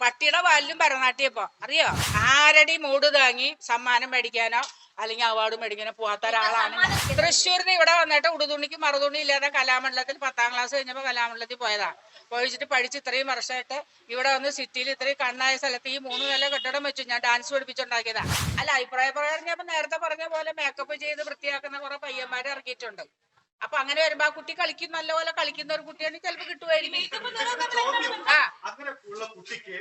പട്ടിയുടെ വാലിലും ഭരതനാട്യപ്പോ അറിയോ? ആരടി മൂട് താങ്ങി സമ്മാനം മേടിക്കാനോ അല്ലെങ്കിൽ അവാർഡ് മേടിക്കാനോ പോവാത്ത ഒരാളാണ്. തൃശ്ശൂരിന് ഇവിടെ വന്നിട്ട് ഉടുതുണിക്ക് മറുതുണി ഇല്ലാതെ കലാമണ്ഡലത്തിൽ പത്താം ക്ലാസ് കഴിഞ്ഞപ്പോ കലാമണ്ഡലത്തിൽ പോയതാ. പോയിച്ചിട്ട് പഠിച്ച് ഇത്രയും വർഷമായിട്ട് ഇവിടെ വന്ന് സിറ്റിയിൽ ഇത്രയും കണ്ണായ സ്ഥലത്ത് ഈ മൂന്ന് നില കെട്ടിടം വെച്ചു ഞാൻ ഡാൻസ് പഠിപ്പിച്ചുണ്ടാക്കിയതാ. അല്ല അഭിപ്രായ പ്രകാരം ഞാൻ നേരത്തെ പറഞ്ഞ പോലെ മേക്കപ്പ് ചെയ്ത് വൃത്തിയാക്കുന്ന കുറെ പയ്യന്മാരെ ഇറക്കിയിട്ടുണ്ട് അപ്പൊ അങ്ങനെ വരുമ്പോ ആ കുട്ടി കളിക്കും നല്ലപോലെ കളിക്കുന്ന ഒരു കുട്ടിയാണെങ്കിൽ ചിലപ്പോ കിട്ടുമായിരിക്കും ആ. കുട്ടിക്ക്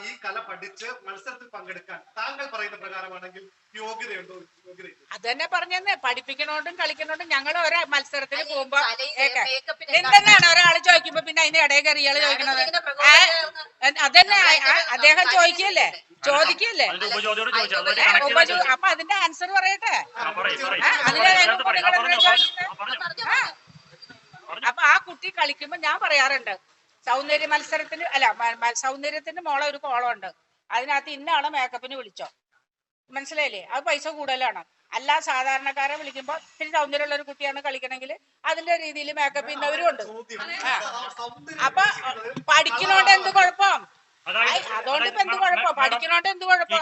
ഈ കല പഠിച്ച് മത്സരത്തിൽ പങ്കെടുക്കാൻ താങ്കൾ പറയുന്ന പ്രകാരമാണെങ്കിൽ യോഗ്യതയുണ്ടോ? യോഗ്യത അത് തന്നെ പറഞ്ഞെന്നേ. പഠിപ്പിക്കണോണ്ടും കളിക്കണോണ്ടും ഞങ്ങൾ ഒരേ മത്സരത്തിന് പോകുമ്പോ എന്തെന്നാണ് ഒരാൾ ചോദിക്കുമ്പോ പിന്നെ അതിന്റെ ഇടയിൽ കയറി ഇയാൾ ചോദിക്കണത്. അതന്നെ അദ്ദേഹം ചോദിക്കല്ലേ? ചോദിക്കല്ലേ. അപ്പൊ അതിന്റെ ആൻസർ പറയട്ടെ. അതിന്റെ അപ്പൊ ആ കുട്ടി കളിക്കുമ്പോ ഞാൻ പറയാറുണ്ട് സൗന്ദര്യ മത്സരത്തിന് അല്ല സൗന്ദര്യത്തിന്റെ മോളെ ഒരു കോളമുണ്ട്. അതിനകത്ത് ഇന്ന ആളെ മേക്കപ്പിന് വിളിച്ചോ? മനസ്സിലായില്ലേ? അത് പൈസ കൂടുതലാണ്. അല്ല സാധാരണക്കാരെ വിളിക്കുമ്പോ ഇത്തിരി സൗന്ദര്യമുള്ള ഒരു കുട്ടിയാണ് കളിക്കണമെങ്കിൽ അതിന്റെ രീതിയിൽ മേക്കപ്പ് ചെയ്യുന്നവരും ഉണ്ട്. അപ്പൊ പഠിക്കുന്നോണ്ട് എന്ത് കുഴപ്പം?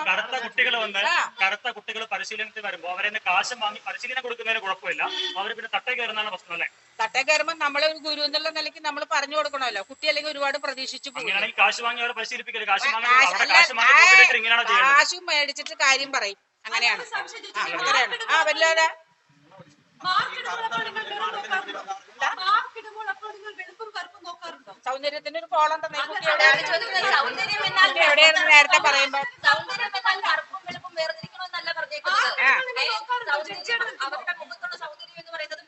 കറുത്ത കുട്ടികൾ വന്ന്. കറുത്ത കുട്ടികൾ പരിശീലനത്തിൽ വരുമ്പോ അവരെ കാശം വാങ്ങി പരിശീലനം കൊടുക്കുന്നതിന് കുഴപ്പമില്ല. അവർ പിന്നെ തട്ട കയറുന്നതാണ് പ്രശ്നം അല്ലേ? തട്ട കയറുമ്പോ നമ്മളെ ഒരു ഗുരു എന്നുള്ള നിലയ്ക്ക് നമ്മൾ പറഞ്ഞു കൊടുക്കണമല്ലോ. കുട്ടി അല്ലെങ്കിൽ ഒരുപാട് പ്രതീക്ഷിച്ചു കാശ് വാങ്ങി അവരെ പരിശീലിപ്പിക്കൽ കാശ് മേടിച്ചിട്ട് കാര്യം പറയും. അങ്ങനെയാണ്. ആ വല്ലാതെ സൗന്ദര്യത്തിന്റെ ഒരു എന്നാൽ കുട്ടി നേരത്തെ പറയുമ്പോ. സൗന്ദര്യം എന്നാൽ കറുപ്പും വെളുപ്പും വേർതിരിക്കണമെന്നല്ല പറഞ്ഞേക്കുന്നത്. സൗന്ദര്യം അവരുടെ മുഖത്തുള്ള സൗന്ദര്യം എന്ന് പറയുന്നത്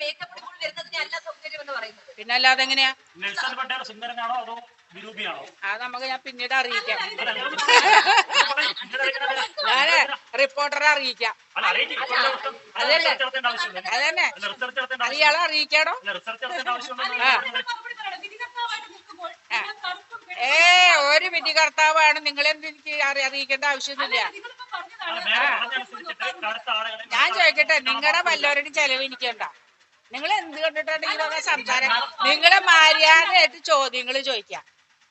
വരുന്നതിനെ അല്ല സൗന്ദര്യം എന്ന് പറയുന്നത്. പിന്നെ അല്ലാതെ എങ്ങനെയാ? നെൽസൺ പട്ടേൽ സുന്ദരനാണോ അതോ അത് നമുക്ക് ഞാൻ പിന്നീട് അറിയിക്കാം. ഞാൻ റിപ്പോർട്ടറെ അറിയിക്കാം. അതല്ലേ? അതന്നെ അയാളെ അറിയിക്കാടോ? ഏ ഒരു വിധി കർത്താവാണ്. നിങ്ങളെന്ത് എനിക്ക് അറിയിക്കേണ്ട ആവശ്യമൊന്നുമില്ല. ഞാൻ ചോദിക്കട്ടെ നിങ്ങളുടെ വല്ലവരുടെ ചെലവ് എനിക്കുണ്ട? നിങ്ങൾ എന്ത് കണ്ടിട്ടാണ് ഈ വക സംസാരം? നിങ്ങളെ മര്യാദയായിട്ട് ചോദ്യങ്ങൾ ചോദിക്കാം.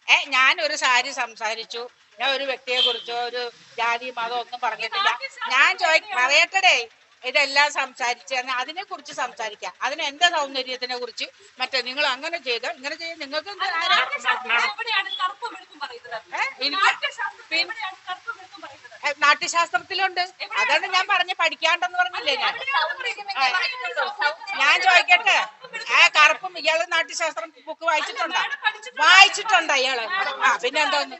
ഏ ഞാൻ ഒരു സാരി സംസാരിച്ചു. ഞാൻ ഒരു വ്യക്തിയെ കുറിച്ചോ ഒരു ജാതി മതം ഒന്നും പറഞ്ഞിട്ടില്ല. ഞാൻ ചോദി പറയട്ടെ ഇതെല്ലാം സംസാരിച്ച് അതിനെ കുറിച്ച് സംസാരിക്കാം. അതിന് എന്റെ സൗന്ദര്യത്തിനെ കുറിച്ച് മറ്റേ നിങ്ങൾ അങ്ങനെ ചെയ്തോ? ഇങ്ങനെ ചെയ്ത് നിങ്ങൾക്ക്? എനിക്ക് നാട്യശാസ്ത്രത്തിലുണ്ട്. അതാണ് ഞാൻ പറഞ്ഞ പഠിക്കാണ്ടെന്ന് പറഞ്ഞില്ലേ ഞാൻ. ഞാൻ ചോദിക്കട്ടെ? ആ കറുപ്പും ഇയാൾ നാട്യശാസ്ത്രം ബുക്ക് വായിച്ചിട്ടുണ്ടോ? വായിച്ചിട്ടുണ്ട് ഇയാൾ. ആ പിന്നെ എന്തോന്ന്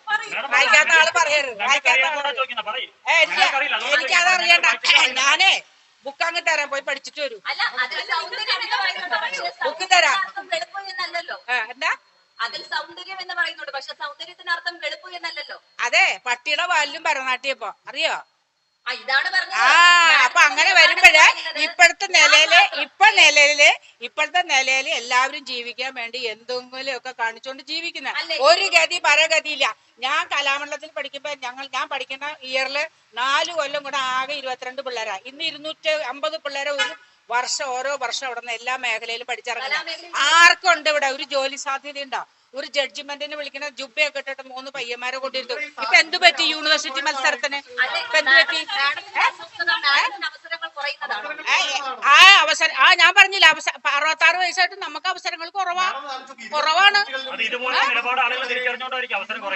വായിക്കാത്ത ആൾ പറയരുത്. വായിക്കാത്ത ആൾ ഏ, എനിക്കത് അറിയണ്ട. ഞാനേ ബുക്ക് അങ്ങ് തരാൻ പോയി പഠിച്ചിട്ട് വരൂ. ബുക്ക് തരാം. എന്താ? അതിൽ സൗന്ദര്യം എന്ന് പറയുന്നുണ്ട്. പക്ഷെ സൗന്ദര്യത്തിന് അർത്ഥം വെളുപ്പ് എന്നല്ലല്ലോ. അതെ പട്ടിയുടെ വാലിലും ഭരണാട്ടിയപ്പോ അറിയോ? ഇതാണ് പറഞ്ഞത്. ആ അപ്പൊ അങ്ങനെ വരുമ്പോഴേ ഇപ്പോഴത്തെ നിലയിൽ ഇപ്പൊ നിലയിൽ ഇപ്പോഴത്തെ നിലയിൽ എല്ലാവരും ജീവിക്കാൻ വേണ്ടി എന്തെങ്കിലും ഒക്കെ കാണിച്ചുകൊണ്ട് ജീവിക്കുന്ന. ഒരു ഗതി പരഗതിയില്ല. ഞാൻ കലാമണ്ഡലത്തിൽ പഠിക്കുമ്പോ ഞങ്ങൾ ഞാൻ പഠിക്കുന്ന ഇയറിൽ നാല് കൊല്ലം കൂടെ ആകെ ഇരുപത്തിരണ്ട് പിള്ളേരാ. ഇന്ന് ഇരുന്നൂറ്റി അമ്പത് പിള്ളേരെ ഒരു വർഷം ഓരോ വർഷം അവിടെ നിന്ന് എല്ലാ മേഖലയിലും പഠിച്ചിറങ്ങുന്നത് ആർക്കുണ്ട് ആർക്കും ഉണ്ട് ഇവിടെ? ഒരു ജോലി സാധ്യത ഉണ്ടോ? ഒരു ജഡ്ജ്മെന്റിന് വിളിക്കുന്ന ജുബയൊക്കെ ഇട്ടിട്ട് മൂന്ന് പയ്യന്മാരെ കൊണ്ടിരുന്നു ഇപ്പൊ എന്ത് പറ്റി യൂണിവേഴ്സിറ്റി മത്സരത്തിന്? ഇപ്പൊ എന്ത് പറ്റി? ആ, അവസരം ആ ഞാൻ പറഞ്ഞില്ല അവസ അറുപത്താറ് വയസ്സായിട്ട് നമുക്ക് അവസരങ്ങൾ കുറവാ. കുറവാണ്.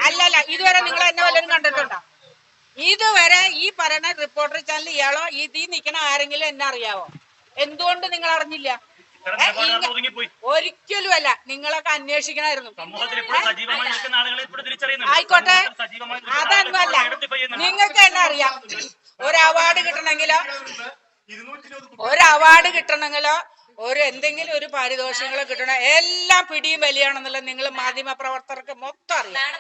അല്ലല്ല ഇതുവരെ നിങ്ങൾ എന്നെ വല്ലതും കണ്ടിട്ടുണ്ടോ? ഇതുവരെ ഈ പറയുന്ന റിപ്പോർട്ടർ ചാനൽ ഇയാളോ ഇതിൽ നിൽക്കണ ആരെങ്കിലും എന്നെ അറിയാവോ? എന്തുകൊണ്ട് നിങ്ങൾ അറിഞ്ഞില്ല ഒരിക്കലും അല്ല നിങ്ങളൊക്കെ അന്വേഷിക്കണമായിരുന്നു സമൂഹത്തിൽ ഇപ്പോൾ സജീവമായി നിൽക്കുന്ന ആളുകളെ ഇപ്പോൾ തിരിച്ചറിയുന്നുണ്ട്. ആയിക്കോട്ടെ. അതൊന്നും അല്ല അതൊന്നുമല്ല. നിങ്ങൾക്ക് എന്നെ അറിയാം. ഒരു അവാർഡ് കിട്ടണമെങ്കിലോ? ഒരു അവാർഡ് കിട്ടണമെങ്കിലോ? ഒരു എന്തെങ്കിലും ഒരു പാരിതോഷികങ്ങൾ കിട്ടണ. എല്ലാം പിടിയും വലിയാണെന്നുള്ളത് നിങ്ങൾ മാധ്യമ പ്രവർത്തകർക്ക് മൊത്തം അറിയാം.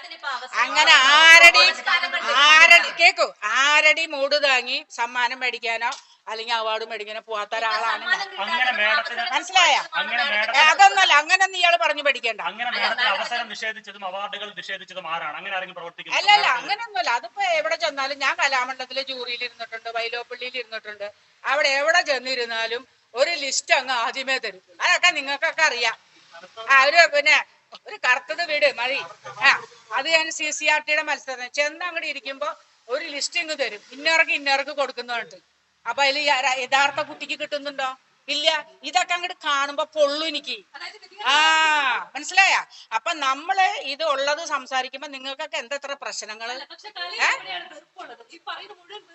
അങ്ങനെ ആരടി ആരടി കേക്കു. ആരടി മൂട് താങ്ങി സമ്മാനം മേടിക്കാനോ അല്ലെങ്കിൽ അവാർഡ് മേടിക്കാനെ പോവാത്ത ഒരാളാണ് മനസ്സിലായ? അതൊന്നല്ല അങ്ങനെ ഇയാൾ പറഞ്ഞു പഠിക്കേണ്ട. അങ്ങനെ അവസരം നിഷേധിച്ചതും അവാർഡുകൾ നിഷേധിച്ചതും ആരാണ്? അങ്ങനെ ആരെങ്കിലും പ്രവർത്തിക്കുന്നത് അല്ലല്ല അങ്ങനൊന്നുമല്ല. അതിപ്പോ എവിടെ ചെന്നാലും ഞാൻ കലാമണ്ഡലത്തിലെ ജൂറിയിൽ ഇരുന്നിട്ടുണ്ട് വൈലോപ്പള്ളിയിൽ ഇരുന്നിട്ടുണ്ട്. അവിടെ എവിടെ ചെന്നിരുന്നാലും ഒരു ലിസ്റ്റ് അങ്ങ് ആദ്യമേ തരും അതൊക്കെ നിങ്ങൾക്കൊക്കെ അറിയാം. ആ ഒരു പിന്നെ ഒരു കറുത്തത് വീട് മതി. ആ അത് ഞാൻ സി സി ആർ ടിയുടെ മത്സരം ചെന്ന് അങ്ങോട്ട് ഇരിക്കുമ്പോ ഒരു ലിസ്റ്റ് ഇങ്ങ് തരും. ഇന്നവർക്ക് ഇന്നവർക്ക് കൊടുക്കുന്നുണ്ട്. അപ്പൊ അതിൽ യഥാർത്ഥ കുട്ടിക്ക് കിട്ടുന്നുണ്ടോ? ഇല്ല. ഇതൊക്കെ അങ്ങോട്ട് കാണുമ്പോ പൊള്ളു എനിക്ക്. ആ മനസ്സിലായ? അപ്പൊ നമ്മൾ ഇത് ഉള്ളത് സംസാരിക്കുമ്പോ നിങ്ങൾക്കൊക്കെ എന്തെത്ര പ്രശ്നങ്ങൾ?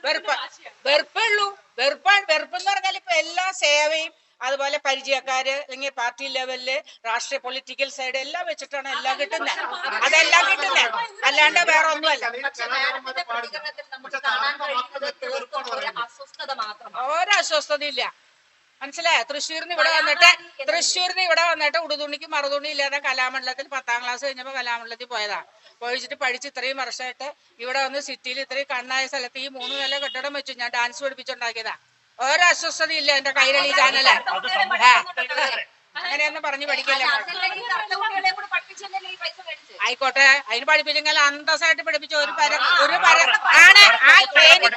വെറുപ്പ്. ഭാഷയാണ് വെറുപ്പേ ഉള്ളൂ. വെറുപ്പ് വെറുപ്പ് എന്ന് പറഞ്ഞാൽ ഇപ്പൊ എല്ലാ സേവയും അതുപോലെ പരിചയക്കാര് അല്ലെങ്കിൽ പാർട്ടി ലെവലിൽ രാഷ്ട്രീയ പൊളിറ്റിക്കൽ സൈഡ് എല്ലാം വെച്ചിട്ടാണ് എല്ലാം കിട്ടുന്നത് അതെല്ലാം കിട്ടുന്നത് അല്ലാണ്ട് വേറെ ഒന്നുമല്ല. ഇല്ല മനസ്സിലായ? തൃശ്ശൂരിന് ഇവിടെ വന്നിട്ട് തൃശ്ശൂരിന് ഇവിടെ വന്നിട്ട് ഉടുതുണിക്ക് മറുതുണി ഇല്ലാതെ കലാമണ്ഡലത്തിൽ പത്താം ക്ലാസ് കഴിഞ്ഞപ്പോ കലാമണ്ഡലത്തിൽ പോയതാ. പോയിച്ചിട്ട് പഠിച്ച് ഇത്രയും വർഷമായിട്ട് ഇവിടെ വന്ന് സിറ്റിയിൽ ഇത്രയും കണ്ണായ സ്ഥലത്ത് ഈ മൂന്ന് നില കെട്ടിടം വെച്ചു. ഞാൻ ഡാൻസ് പഠിപ്പിച്ചുണ്ടാക്കിയതാ. ഒരു അസ്വസ്ഥതയില്ല എന്റെ കൈരളി ചാനൽ അങ്ങനെയൊന്നും പറഞ്ഞു പഠിക്കില്ല ആയിക്കോട്ടെ അതിന് പഠിപ്പിച്ചെങ്കിൽ അന്തസ്സായിട്ട് പഠിപ്പിച്ച ഒരു പര ഒരു പര ആണ് ആയിക്കോട്ടെ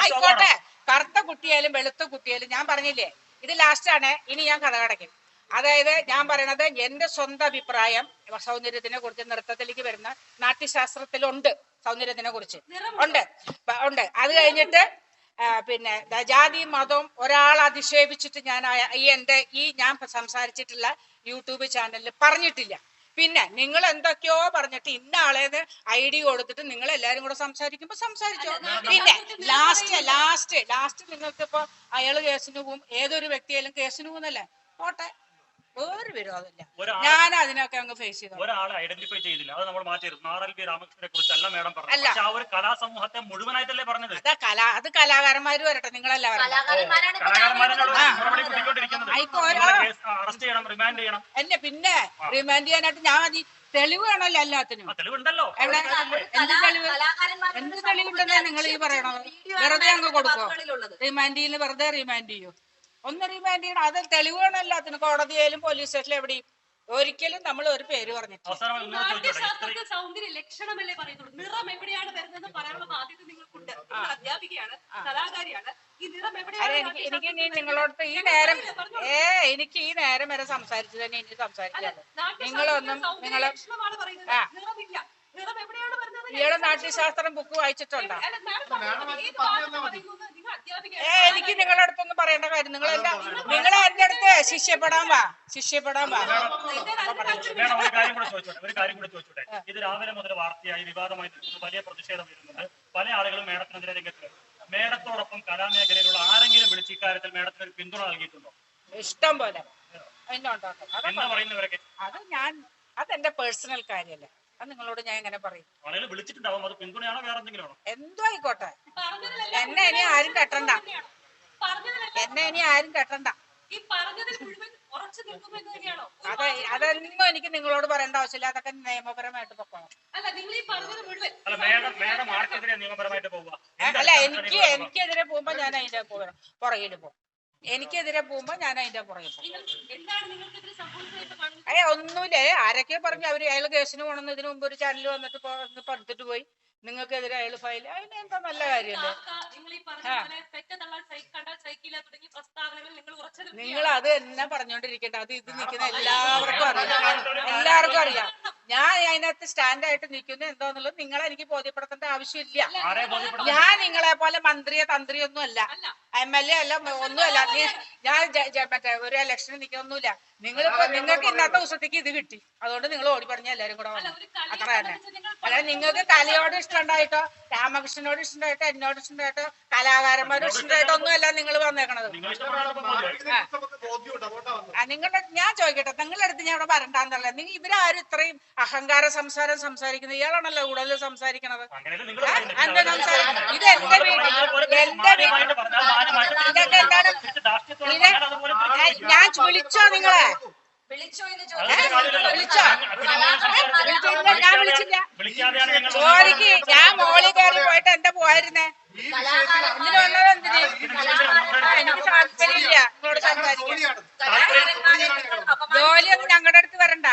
ആയിക്കോട്ടെ കറുത്ത കുട്ടിയായാലും വെളുത്ത കുട്ടിയായാലും ഞാൻ പറഞ്ഞില്ലേ ഇത് ലാസ്റ്റ് ആണ് ഇനി ഞാൻ കഥ കടക്കും അതായത് ഞാൻ പറയണത് എന്റെ സ്വന്തം അഭിപ്രായം സൗന്ദര്യത്തിനെ കുറിച്ച് നൃത്തത്തിലേക്ക് വരുന്ന നാട്യശാസ്ത്രത്തിലുണ്ട് സൗന്ദര്യത്തിനെ കുറിച്ച്. ഉണ്ട്. ഉണ്ട്. അത് കഴിഞ്ഞിട്ട് പിന്നെ ജാതി മതം ഒരാൾ അധിക്ഷേപിച്ചിട്ട് ഞാൻ ഈ എന്റെ ഈ ഞാൻ സംസാരിച്ചിട്ടുള്ള യൂട്യൂബ് ചാനലിൽ പറഞ്ഞിട്ടില്ല. പിന്നെ നിങ്ങൾ എന്തൊക്കെയോ പറഞ്ഞിട്ട് ഇന്ന ആളേന്ന് ഐ ഡി കൊടുത്തിട്ട് നിങ്ങൾ എല്ലാരും കൂടെ സംസാരിക്കുമ്പോ സംസാരിച്ചോ. പിന്നെ ലാസ്റ്റ് ലാസ്റ്റ് ലാസ്റ്റ് നിങ്ങൾക്ക് ഇപ്പൊ അയാൾ കേസിന് പോകും ഏതൊരു വ്യക്തിയായാലും കേസിന് പോകുന്നല്ലേ? പോട്ടെ. ഒരു വിരോധമില്ല. ഞാൻ അതിനൊക്കെ അങ്ങ് ഫേസ് ചെയ്തു ഒരാളെ ഐഡന്റിഫൈ ചെയ്തില്ല. അത് നമ്മൾ മാറ്റിയിരുന്നു നാറൽ ബി രാമകൃഷ്ണനെ കുറിച്ചല്ല മേഡം പറഞ്ഞു. പക്ഷെ ആ ഒരു കലാസമൂഹത്തെ മുഴുവനായിട്ടല്ലേ പറഞ്ഞത്? അതാ കലാ അത് കലാകാരന്മാര് വരട്ടെ. നിങ്ങളല്ല അറസ്റ്റ് ചെയ്യണം റിമാൻഡ് ചെയ്യണം. എന്നെ പിന്നെ റിമാൻഡ് ചെയ്യാനായിട്ട് ഞാൻ മതി തെളിവ് വേണമല്ലോ എല്ലാത്തിനും. തെളിവുണ്ടല്ലോ. എവിടെ? എന്ത് തെളിവ്? എന്ത് തെളിവുണ്ടെന്നാ നിങ്ങൾ ഈ പറയണത്? വെറുതെ അങ്ങ് കൊടുക്കോ. റിമാൻഡ് ചെയ്യുന്ന വെറുതെ റിമാൻഡ് ചെയ്യൂ? ഒന്ന് റിമാൻഡ് ചെയ്യണം അത് തെളിവുകളല്ല. അതിന് എല്ലാത്തിനും കോടതിയിലും പോലീസ് സ്റ്റേഷനിലും എവിടെയും. ഒരിക്കലും നമ്മൾ ഒരു പേര് പറഞ്ഞിട്ടില്ല. നാട്യശാസ്ത്രത്തിൽ സൗന്ദര്യ ലക്ഷണമല്ലേ പറയുന്നുള്ളൂ. നിറം എവിടെയാണ് വരുന്നത് പറയാനുള്ള ബാധ്യത നിങ്ങൾക്കുണ്ട്. നിങ്ങൾ അധ്യാപികയാണ് കലാകാരിയാണ്. ഈ നിറം എവിടെയാണ് എനിക്ക് എനിക്ക് നിങ്ങളോട് ഈ നേരം ഏ എനിക്ക് ഈ നേരം വരെ സംസാരിച്ചു തന്നെ ഇനി സംസാരിക്കാം. നിങ്ങളൊന്നും നിങ്ങൾ ഇയാളെ ലക്ഷണമാണ് പറയുന്നത്. നിറമില്ല. നിറം എവിടെയാണ് വരുന്നത് ഇയാൾ നാട്യശാസ്ത്രം ബുക്ക് വായിച്ചിട്ടുണ്ടോ? ഏ എനിക്ക് നിങ്ങളുടെ അടുത്തൊന്നും പറയേണ്ട കാര്യം നിങ്ങൾ എന്താ? നിങ്ങൾ എന്റെ അടുത്ത് ശിഷ്യപ്പെടാൻ വാ ശിഷ്യപ്പെടാൻ വാ. വേണം ഒരു കാര്യം കൂടെ ചോദിച്ചോട്ടെ ഒരു കാര്യം കൂടെ ചോദിച്ചോട്ടെ. ഇത് രാവിലെ മുതൽ വാർത്തയായി വിവാദമായി നിൽക്കുന്നു വലിയ പ്രതിഷേധം വരുന്നുണ്ട് പല ആളുകളും മേഡത്തിനെതിരെ രംഗത്ത്. മേഡത്തോടൊപ്പം കലാമേഖലയിലുള്ള ആരെങ്കിലും വിളിച്ച് ഇക്കാര്യത്തിൽ മേഡത്തിന് ഒരു പിന്തുണ നൽകിയിട്ടുണ്ടോ? ഇഷ്ടം പോലെ. അത് ഞാൻ അതെന്റെ പേഴ്സണൽ കാര്യമല്ല. അത് നിങ്ങളോട് ഞാൻ എങ്ങനെ പറയും. ആളുകൾ വിളിച്ചിട്ടുണ്ടാവും. അത് പിന്തുണയാണോ വേറെ എന്തെങ്കിലും ആണോ? എന്തോ ആയിക്കോട്ടെ. എന്നെ ഇനി ആരും കെട്ടണ്ട. എന്നെ ഇനി ആരും കെട്ടണ്ട. അതെ അതെന്നും എനിക്ക് നിങ്ങളോട് പറയേണ്ട ആവശ്യമില്ല. അതൊക്കെ നിയമപരമായിട്ട് പോകണം അല്ല എനിക്ക് എനിക്കെതിരെ പോകുമ്പോ ഞാൻ അതിന്റെ പുറകിൽ പോകും. എനിക്കെതിരെ പോകുമ്പോ ഞാൻ അതിന്റെ പുറകെ ഏ ഒന്നുമില്ലേ. ആരൊക്കെ പറഞ്ഞു. അവർ അയാൾ കേസിന് പോണെന്ന് ഇതിനു മുമ്പ് ഒരു ചാനൽ വന്നിട്ട് പഠിച്ചിട്ട് പോയി. നിങ്ങൾക്കെതിരെ അയാൾ ഫയൽ അതിന് എന്താ നല്ല കാര്യമല്ലേ? നിങ്ങൾ ഈ പറഞ്ഞ പോലെ പെറ്റ തള്ളാൻ സൈ- സൈക്കിള തുടങ്ങിയ പ്രസ്താവനകൾ നിങ്ങൾ ഉറച്ചു നിങ്ങൾ അത് തന്നെ പറഞ്ഞോണ്ടിരിക്കട്ടെ. അത് ഇത് നിൽക്കുന്ന എല്ലാവർക്കും അറിയാം. എല്ലാവർക്കും അറിയാം. ഞാൻ അതിനകത്ത് സ്റ്റാൻഡ് ആയിട്ട് നിൽക്കുന്നു. എന്താന്നുള്ളത് നിങ്ങളെ എനിക്ക് ബോധ്യപ്പെടുത്തേണ്ട ആവശ്യമില്ല. ഞാൻ നിങ്ങളെ പോലെ മന്ത്രിയോ തന്ത്രിയോ ഒന്നും അല്ല. അല്ല എം എൽ എ അല്ല ഒന്നുമല്ല നീ- ഞാൻ ജ- ജ- മറ്റേ ഒരു ഇലക്ഷന് നിൽക്കൊന്നുമില്ല നിങ്ങൾ നിങ്ങൾക്ക് ഇന്നത്തെ ദിവസത്തേക്ക് ഇത് കിട്ടി. അതുകൊണ്ട് നിങ്ങൾ ഓടി പറഞ്ഞ എല്ലാരും കൂടെ അത്ര തന്നെ. അല്ലാതെ നിങ്ങൾക്ക് കലയോട് ഇഷ്ടമുണ്ടായിട്ടോ? രാമകൃഷ്ണനോട് ഇഷ്ടമുണ്ടായിട്ടോ? എന്നോട് ഇഷ്ടമുണ്ടായിട്ടോ? കലാകാരന്മാരോട് ഇഷ്ടമായിട്ടോ ഒന്നുമല്ല നിങ്ങൾ വന്നേക്കണത്. നിങ്ങളുടെ ഞാൻ ചോദിക്കട്ടെ. നിങ്ങളുടെ അടുത്ത് ഞാൻ ഇവിടെ വരണ്ടാന്നല്ല? നിങ്ങൾ ഇവരാരും ഇത്രയും അഹങ്കാര സംസാരം സംസാരിക്കുന്നത് ഇയാളാണല്ലോ കൂടുതൽ സംസാരിക്കണത്. സംസാരിക്കുന്നത്? ഇത് എന്റെ വീട്. എന്റെ വീട്. പറഞ്ഞാൽ മാന്യമായിട്ട് ഇതൊക്കെ എന്താണ്? ഞാൻ വിളിച്ചോ നിങ്ങളെ? വിളിച്ചോ ഞാൻ വിളിച്ചില്ല. വിളിക്കാതെയാണ് ഞങ്ങൾ ജോലിക്ക് ഞാൻ മോളിൽ കയറി പോയിട്ട് എന്താ പോയിരുന്നേ ഇതിന് വന്നത് എന്തിന്? എനിക്ക് താല്പര്യമില്ല. നിങ്ങളോട് സംസാരിക്കാൻ. ജോലിയൊന്നും ഞങ്ങളുടെ അടുത്ത് വരണ്ട.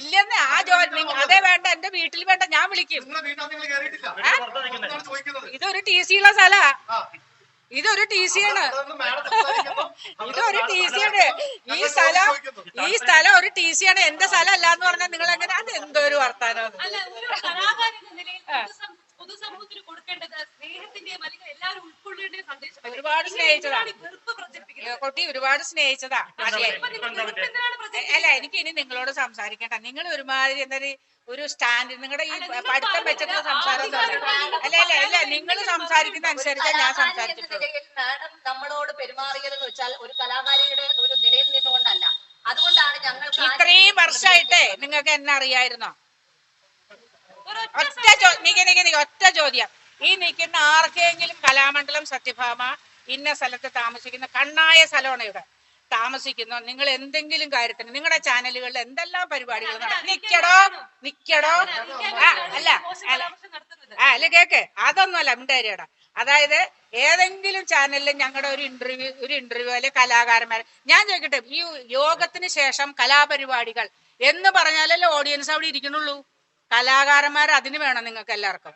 ഇല്ലെന്ന് ആ ജോലി അതേ വേണ്ട എന്റെ വീട്ടിൽ വേണ്ട ഞാൻ വിളിക്കും. ടി സി ഉള്ള സ്ഥലാ. ആ. ഇതൊരു ടി സി ആണ്. ഇതൊരു ടി സി ആണ്. ഈ സ്ഥലം ഈ സ്ഥലം ഒരു ടി സി ആണ്. എന്റെ സ്ഥലം അല്ലാന്ന് പറഞ്ഞാൽ നിങ്ങൾ എങ്ങനെ അത് എന്തോ ഒരു വർത്താനം അല്ല ഒരു കലാകാരൻ എന്ന നിലയിൽ പൊതുസം- പൊതുസമൂഹത്തിന് കൊടുക്കേണ്ടത് സ്നേഹത്തിന്റെയും അല്ലെങ്കിൽ എല്ലാവരും ഉൾക്കൊള്ളേണ്ട സന്ദേശം ഒരുപാട് സ്നേഹിച്ചതാ. വെറുപ്പ് പ്രചരിപ്പിക്കുന്നത്? കുട്ടി ഒരുപാട് സ്നേഹിച്ചതാ? അല്ല എനിക്ക് ഇനി നിങ്ങളോട് സംസാരിക്കണ്ട. നിങ്ങൾ ഒരുമാതിരി എന്തൊരു ഒരു സ്റ്റാൻഡ് നിങ്ങളുടെ ഈ പഠിത്തം വെച്ചിട്ട് വെച്ചിട്ടുള്ള സംസാരം അല്ല. അല്ല അല്ല നിങ്ങൾ സംസാരിക്കുന്ന അനുസരിച്ചാ ഞാൻ എന്ന മാഡം നമ്മളോട് പെരുമാറിയതെന്ന് വെച്ചാൽ ഒരു കലാകാരിയുടെ ഒരു നിലയിൽ നിന്നുകൊണ്ടല്ല. അതുകൊണ്ടാണ് ഞങ്ങൾ ഇത്രയും വർഷമായിട്ടേ നിങ്ങൾക്ക് എന്നെ അറിയായിരുന്നോ? ഒറ്റ ചോദ്യം ഒറ്റ ചോദ്യം. ഈ നിൽക്കുന്ന ആർക്കെങ്കിലും കലാമണ്ഡലം സത്യഭാമ ഇന്ന സ്ഥലത്ത് താമസിക്കുന്ന കണ്ണായ സ്ഥലമാണ് ഇവിടെ. താമസിക്കുന്നു. നിങ്ങൾ എന്തെങ്കിലും കാര്യത്തിന് നിങ്ങളുടെ ചാനലുകളിൽ എന്തെല്ലാം പരിപാടികൾ നടക്കും നിക്കടോ? നിക്കടോ? ആ അല്ല അല്ല. കേക്ക് അതൊന്നും അല്ല മിണ്ടാരിയടാ. അതായത് ഏതെങ്കിലും ചാനലിൽ ഞങ്ങളുടെ ഒരു ഇന്റർവ്യൂ ഒരു ഇന്റർവ്യൂ അല്ലെ കലാകാരന്മാർ ഞാൻ ചോദിക്കട്ടെ ഈ യോഗത്തിന് ശേഷം കലാപരിപാടികൾ എന്ന് പറഞ്ഞാലല്ലേ ഓഡിയൻസ് അവിടെ ഇരിക്കണുള്ളൂ കലാകാരന്മാർ അതിന് വേണം നിങ്ങൾക്ക് എല്ലാവർക്കും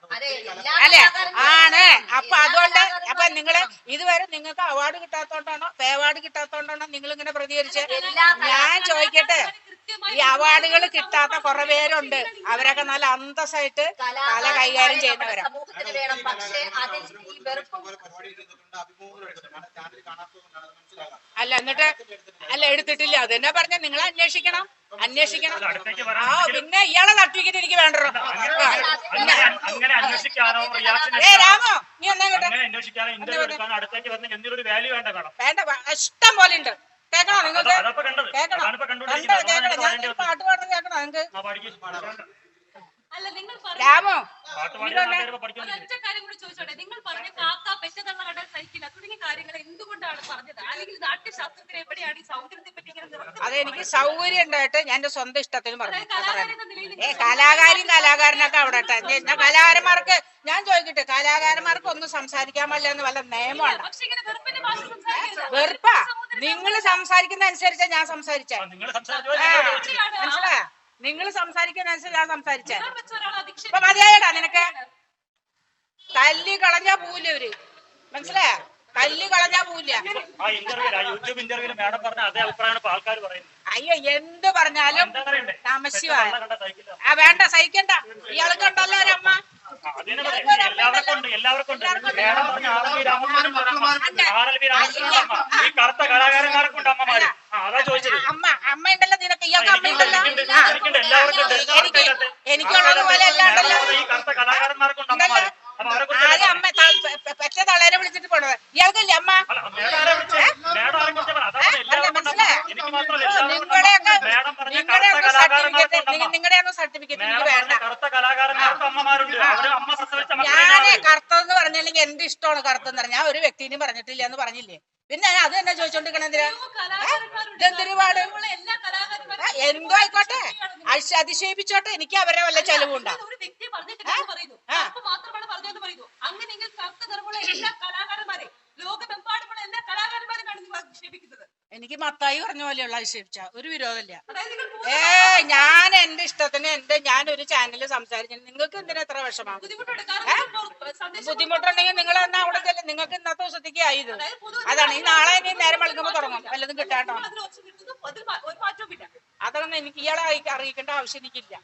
അല്ലെ? ആണ്. അപ്പൊ അതുകൊണ്ട് അപ്പൊ നിങ്ങൾ ഇതുവരെ നിങ്ങൾക്ക് അവാർഡ് കിട്ടാത്തോണ്ടാണോ പേ അവാർഡ് കിട്ടാത്തോണ്ടാണോ നിങ്ങൾ ഇങ്ങനെ പ്രതികരിച്ച് ഞാൻ ചോദിക്കട്ടെ. ഈ അവാർഡുകൾ കിട്ടാത്ത കുറെ പേരുണ്ട്. അവരൊക്കെ നല്ല അന്തസ്സായിട്ട് കല കൈകാര്യം ചെയ്യുന്നവരാ. അല്ല എന്നിട്ട് അല്ല എടുത്തിട്ടില്ല. അത് തന്നെ പറഞ്ഞ? നിങ്ങൾ അന്വേഷിക്കണം. അന്വേഷിക്കണം. അടുത്തേക്ക് ആ പിന്നെ ഇയാളെ തട്ടിക്കിട്ട് എനിക്ക് വേണ്ടോ അങ്ങനെ അങ്ങനെ അന്വേഷിക്കാനോ റിയാക്ഷൻ ഏ രാമോ നീ എന്നാ കേട്ടോ വേണ്ട ഇഷ്ടം പോലെ ഉണ്ട്. കേക്കണോ നിങ്ങൾക്ക്? അതപ്പോ കേക്കണോ? കണ്ടോ കേക്കണം? ഞാൻ. പാട്ട് പാടുന്നത് കേക്കണോ നിങ്ങൾക്ക്? ആ, അല്ല നിങ്ങൾ രാമോ നിങ്ങൾ പറഞ്ഞ കാക്ക പെശതള്ള കണ്ടാൽ സഹിക്കില്ല തുടങ്ങിയ കാര്യങ്ങൾ എന്തുകൊണ്ടാണ് പറഞ്ഞത് അല്ലെങ്കിൽ നാട്യശാസ്ത്രത്തിന് എവിടെയാണ് ഈ സൗന്ദര്യത്തെ പറ്റി ഇങ്ങനെ നിർത്തി അതെനിക്ക് സൗകര്യം ഉണ്ടായിട്ട് ഞാൻ എന്റെ സ്വന്തം ഇഷ്ടത്തിന് പറഞ്ഞു. ഏ കലാകാരി കലാകാരനൊക്കെ അവിടെ കലാകാരന്മാർക്ക് ഞാൻ ചോദിക്കട്ടെ കലാകാരന്മാർക്ക് ഒന്നും സംസാരിക്കാൻ പാടില്ല എന്ന് വല്ല നിയമമാണ്. വെറുപ്പാ. നിങ്ങൾ സംസാരിക്കുന്ന അനുസരിച്ചാ ഞാൻ സംസാരിച്ചേ. നിങ്ങൾ സംസാരിക്കുന്ന അനുസരിച്ച് ഞാൻ സംസാരിച്ചേ. ഇപ്പൊ മതിയായടാ നിനക്ക്? തല്ലി കളഞ്ഞാ പോവില്ല ഇവർ? മനസ്സിലായ? തല്ലി കളഞ്ഞാ പോവില്ല. ആ ഇന്റർവ്യൂ യൂട്യൂബ് ഇന്റർവ്യൂൽ മാഡം പറഞ്ഞ അതേ അഭിപ്രായമാണ് ആൾക്കാർ പറയുന്നത്. അയ്യോ എന്ത് പറഞ്ഞാലും സൈക്കിൾ. ആ വേണ്ട സഹിക്കണ്ട. ഒരമ്മ. എല്ലാവർക്കും ഉണ്ട് എല്ലാവർക്കും ഉണ്ട്. മാഡം പറഞ്ഞ ആർ എൽ വി രാമന്മാരും ആർ എൽ വി രാമന്മാരും അമ്മ. ഈ കറുത്ത കലാകാരന്മാർക്കും ഉണ്ട് അമ്മമാര്. ആ അതാ ചോദിച്ചത്. അമ്മ അമ്മ ഉണ്ടല്ലോ നിനക്ക്. ഇയാൾക്ക് അമ്മ ഉണ്ടല്ലോ? എനിക്കുള്ളത് പോലെ എല്ലാം ഉണ്ടല്ലോ ഈ കറുത്ത കലാകാരന്മാർക്കും ഉണ്ട് അമ്മമാര് അപ്പൊ അവരെ കുറിച്ച് ആദ്യം അമ്മ ത- പെ- പെറ്റ തളേനെ വിളിച്ചിട്ട് പോണത് ഇയാൾക്കില്ലേ അമ്മ അല്ല, മേഡം ആരെ വിളിച്ചേ? മേഡം ആരെ കുറിച്ചാ പറഞ്ഞത്? അതാ പറഞ്ഞത്, എല്ലാവർക്കും ഉണ്ട് അമ്മ. മനസ്സിലായോ? എനിക്ക് മാത്രമല്ല എല്ലാവർക്കും ഉണ്ട് നിങ്ങളുടെയൊക്കെ അമ്മ. മേഡം പറഞ്ഞ നിങ്ങളുടെയൊക്കെ കറുത്ത സർട്ടിഫിക്കറ്റ് കലാകാരന്മാർക്കും ഉണ്ട് അമ്മ. നിങ്ങളുടെയൊന്നും സർട്ടിഫിക്കറ്റ് എനിക്ക് മേഡം വേണ്ട പറഞ്ഞ കറുത്ത കലാകാരന്മാർക്കും അമ്മമാരുണ്ട് അവർ അമ്മ പ്രസവിച്ച ഞാനേ മക്കളെ കറുത്തതെന്ന് പറഞ്ഞില്ലെങ്കിൽ എന്റെ ഇഷ്ടമാണ് കറുത്തെന്ന് പറഞ്ഞാൽ ഒരു വ്യക്തിനും പറഞ്ഞിട്ടില്ല എന്ന് പറഞ്ഞില്ലേ? പിന്നെ ഞാൻ അത് തന്നെ ചോദിച്ചോണ്ടിരിക്കണ എന്തിനാ? എത്രയോ കലാകാരന്മാരുണ്ട്. ഇതെന്തൊരു പാട്? ഉള്ള എല്ലാ കലാകാരന്മാരും ആ, എന്തോ ആയിക്കോട്ടെ അതിശയിപ്പിച്ചോട്ടെ എനിക്ക് അവരെ വല്ല ചെലവുണ്ടോ എനിക്ക് മത്തായി പറഞ്ഞ പോലെയുള്ള അതിശയിപ്പിച്ച ഒരു വിരോധമില്ല. ഏ ഞാൻ എന്റെ ഇഷ്ടത്തിന് എന്റെ ഞാൻ ഒരു ചാനലിൽ സംസാരിച്ചു നിങ്ങൾക്ക് എന്തിനാ എത്ര വിഷമം? ബുദ്ധിമുട്ടുണ്ടെങ്കിൽ നിങ്ങൾ എന്നാ അവിടെ ചെല്ലും. നിങ്ങൾക്ക് ഇന്നത്തെ ദിവസത്തേക്ക് ആയത് അതാണ്. ഈ നാളെ ഇനി നേരം വെളുക്കുമ്പോ തുടങ്ങും. വല്ലതും കിട്ടാട്ടോ? അതൊന്നും എനിക്ക് ഇയാളെ അറിയിക്കേണ്ട ആവശ്യം എനിക്കില്ല.